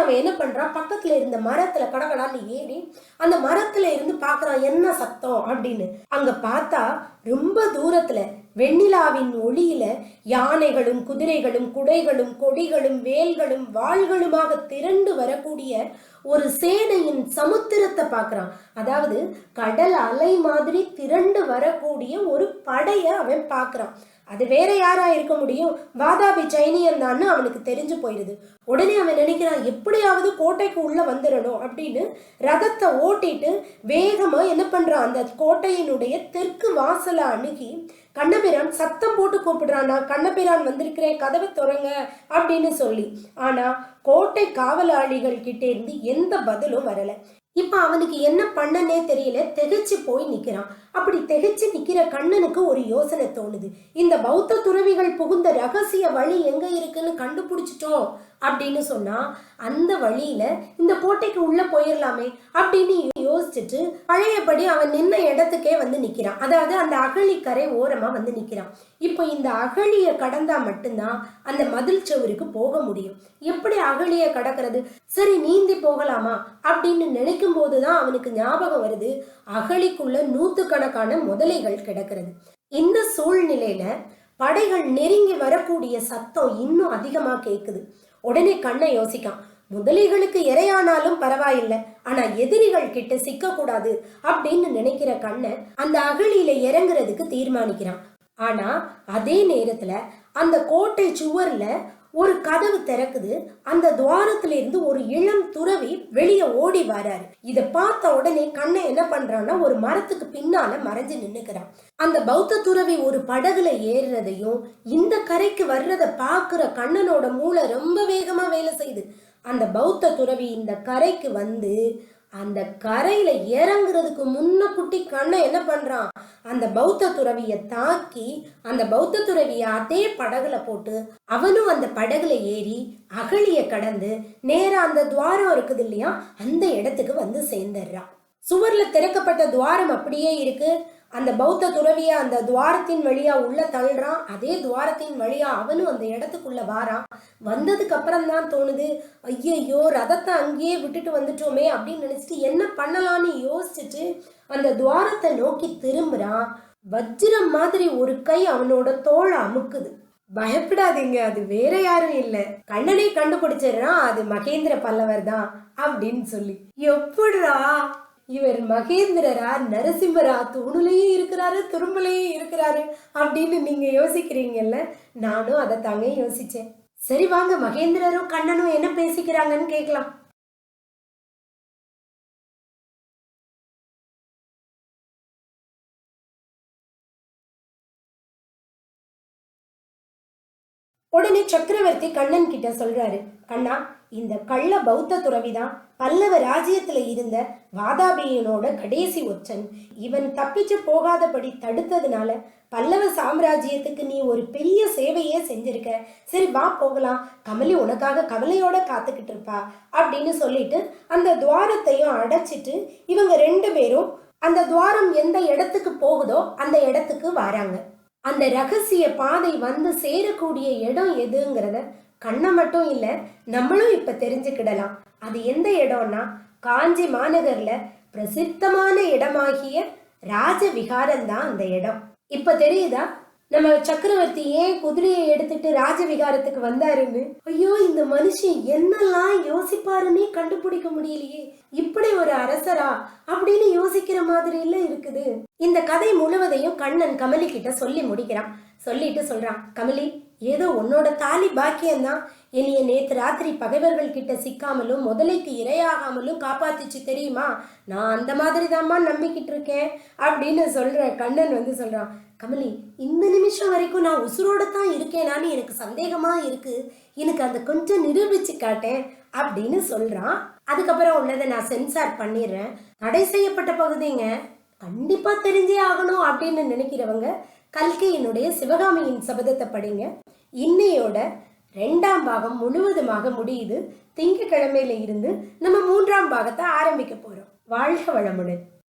அவன் என்ன பண்றான் பக்கத்துல இருந்த மரத்துல கடகடான்னு ஏறி அந்த மரத்துல இருந்து பார்க்குறான் என்ன சத்தம் அப்படின்னு. அங்க பார்த்தா ரொம்ப தூரத்துல வெண்ணிலாவின் ஒளியில யானைகளும் குதிரைகளும் குடைகளும் கொடிகளும் வேல்களும் வாள்களுமாக திரண்டு வரக்கூடிய ஒரு சேனையின் சமுத்திரத்தை பார்க்குறான். அதாவது கடல் அலை மாதிரி திரண்டு வரக்கூடிய ஒரு படையை அவன் பார்க்குறான். அது வேற யாரா இருக்க முடியும்? வாதாபி சைனியன் தான்னு அவனுக்கு தெரிஞ்சு போயிடுது உடனே அவன் நினைக்கிறான் எப்படியாவது கோட்டைக்கு உள்ள வந்துடணும் அப்படின்னு ரதத்தை ஓட்டிட்டு வேகமா என்ன பண்றான்? அந்த கோட்டையினுடைய தெற்கு வாசலை அணுகி கண்ணபிரான் சத்தம் போட்டு கூப்பிடுறான் நான் கண்ணபிரான் வந்திருக்கிறேன் கதவை துறங்க அப்படின்னு சொல்லி. ஆனா கோட்டை காவலாளிகள் கிட்டே இருந்து எந்த பதிலும் வரலை. இப்போ அவனுக்கு என்ன பண்ணனே தெரியல திகைச்சு போய் நிக்கிறான். அப்படி திகைச்சு நிக்கிற கண்ணனுக்கு ஒரு யோசனை தோணுது. இந்த பௌத்த துறவிகள் புகுந்த ரகசிய வழி எங்க இருக்குன்னு கண்டுபிடிச்சிட்டோம் அப்படின்னு சொன்னா அந்த வழியில இந்த கோட்டைக்கு உள்ள போயிடலாமே அப்படின்னு யோசிச்சுட்டு பழையபடி அவன் நின்ன இடத்துக்கே வந்து நிக்கிறான். அதாவது அந்த அகழிக்கரை ஓரமா வந்து நிக்கிறான். இப்போ இந்த அகழிய கடந்தா மட்டும்தான் அந்த மதில் சுவருக்கு போக முடியும். எப்படி அகழிய கடக்கிறது? சரி நீந்தி போகலாமா? அப்படின்னு நினைக்கும் போதுதான் அவனுக்கு ஞாபகம் வருது அகழிக்குள்ள நூத்துக்கணக்கான முதலைகள் கிடக்கிறது. இந்த சூழ்நிலையில படைகள் நெருங்கி வரக்கூடிய சத்தம் இன்னும் அதிகமா கேக்குது. உடனே கண்ணை யோசிக்கான். முதலிகளுக்கு இரையானாலும் பரவாயில்லை. ஆனா எதிரிகள் கிட்ட சிக்க கூடாது அப்படின்னு நினைக்கிற கண்ணன் அந்த அகழியில இறங்குறதுக்கு தீர்மானிக்கிறான். ஆனா அதே நேரத்துல அந்த கோட்டை சுவர்ல ஒரு கதவு திறக்குது. அந்த துவாரத்துல இருந்து ஒரு இளம் துறவி வெளியே ஓடி வராரு. இத பார்த்த உடனே கண்ணை என்ன பண்றான்னா ஒரு மரத்துக்கு பின்னால மறைஞ்சு நின்னுக்கிறான். அந்த பௌத்த துறவி ஒரு படகுல ஏறுறதையும் இந்த கரைக்கு வர்றத பாக்குற கண்ணனோட மூளை ரொம்ப வேகமா வேலை செய்யுது. அந்த பௌத்த துறவி இந்த கரைக்கு வந்து அந்த கரையில இறங்குறதுக்கு முன்ன குட்டி கண்ணை என்ன பண்றான்? அந்த பௌத்த துறவிய தாக்கி அந்த பௌத்த துறவிய அதே படகுல போட்டு அவனும் அந்த படகுல ஏறி அகழிய கடந்து நேரா அந்த துவாரம் இருக்குது இல்லையா? அந்த இடத்துக்கு வந்து சேர்ந்துடுறான். சுவர்ல திறக்கப்பட்ட துவாரம் அப்படியே இருக்கு. அந்த பௌத்த துறவிய அந்த துவாரத்தின் வழியா உள்ள தள்ளுறான். அதே துவாரத்தின் வழியா அவனும் அந்த இடத்துக்குள்ள வாரான். வந்ததுக்கு அப்புறம் தான் தோணுது ஐயையோ ரதத்தை அங்கேயே விட்டுட்டு வந்துட்டோமே அப்படின்னு நினைச்சிட்டு என்ன பண்ணலான்னு யோசிச்சுட்டு அந்த துவாரத்தை நோக்கி திரும்புறான். வஜ்ரம் மாதிரி ஒரு கை அவனோட தோலை அமுக்குது. பயப்படாதீங்க அது வேற யாரும் இல்ல. கண்ணனை கண்டுபிடிச்சிடுறான் அது மகேந்திர பல்லவர் தான் அப்படின்னு சொல்லி. எப்படிடா? இவர் மகேந்திரரா நரசிம்மரா தூணுலையும் இருக்கிறாரு துரும்புலையும் இருக்கிறாரு அப்படின்னு நீங்க யோசிக்கிறீங்கல்ல? நானும் அதை தாங்க யோசிச்சேன். சரி வாங்க மகேந்திரரும் கண்ணனும் என்ன பேசிக்கிறாங்கன்னு கேட்கலாம். உடனே சக்கரவர்த்தி கண்ணன் கிட்ட சொல்றாரு. கண்ணா இந்த கள்ள பௌத்த துறவிதான் பல்லவ ராஜ்யத்துல இருந்த வாதாபியனோட கடைசி ஒற்றன். இவன் தப்பிச்சு போகாதபடி தடுத்ததுனால பல்லவ சாம்ராஜ்யத்துக்கு நீ ஒரு பெரிய சேவையே செஞ்சிருக்க. சரி வா போகலாம். கமலி உனக்காக கவலையோட காத்துக்கிட்டு இருப்பா அப்படின்னு சொல்லிட்டு அந்த துவாரத்தையும் அடைச்சிட்டு இவங்க ரெண்டு பேரும் அந்த துவாரம் எந்த இடத்துக்கு போகுதோ அந்த இடத்துக்கு வராங்க. அந்த ரகசிய பாதை வந்து சேரக்கூடிய இடம் எதுங்கிறத கண்ணை மட்டும் இல்லை நம்மளும் இப்ப தெரிஞ்சுக்கிடலாம். அது எந்த இடம்னா காஞ்சி மாநகர்ல பிரசித்தமான இடமாகிய ராஜவிகாரம் தான் அந்த இடம். இப்ப தெரியுதா? நம்ம சக்கரவர்த்தி ஏன் குதிரையை எடுத்துட்டு ராஜவிகாரத்துக்கு வந்தாருன்னு? ஐயோ இந்த மனுஷன் என்னெல்லாம் யோசிப்பாருன்னே கண்டுபிடிக்க முடியலையே. இப்படி ஒரு அரசரா அப்படின்னு யோசிக்கிற மாதிரி இருக்குது. இந்த கதை முழுவதையும் கண்ணன் கமலி கிட்ட சொல்லி முடிக்கிறான். சொல்லிட்டு சொல்றான் கமலி ஏதோ உன்னோட தாலி பாக்கியம்தான். என்னைய நேத்து ராத்திரி பகைவர்கள் கிட்ட சிக்காமலும் முதலைக்கு இரையாகாமலும் காப்பாத்துச்சு தெரியுமா? நான் அந்த மாதிரி தாம்மா நம்பிக்கிட்டு இருக்கேன் அப்படின்னு சொல்ற கண்ணன் வந்து சொல்றான். கமலி இந்த நிமிஷம் வரைக்கும் நான் உசுரோட தான் இருக்கேனான்னு எனக்கு சந்தேகமா இருக்கு. எனக்கு அந்த கொஞ்சம் நிரூபிச்சு காட்டேன் அப்படின்னு சொல்றான். அதுக்கப்புறம் உள்ளதை நான் சென்சார் பண்ணிடுறேன். தடை செய்யப்பட்ட பகுதிங்க. கண்டிப்பா தெரிஞ்சே ஆகணும் அப்படின்னு நினைக்கிறவங்க கல்கையினுடைய சிவகாமியின் சபதத்தை படிங்க. இன்னையோட ரெண்டாம் பாகம் முழுவதுமாக முடியுது. திங்கக்கிழமையில இருந்து நம்ம மூன்றாம் பாகத்தை ஆரம்பிக்க போறோம். வாழ்க வளமுடன்.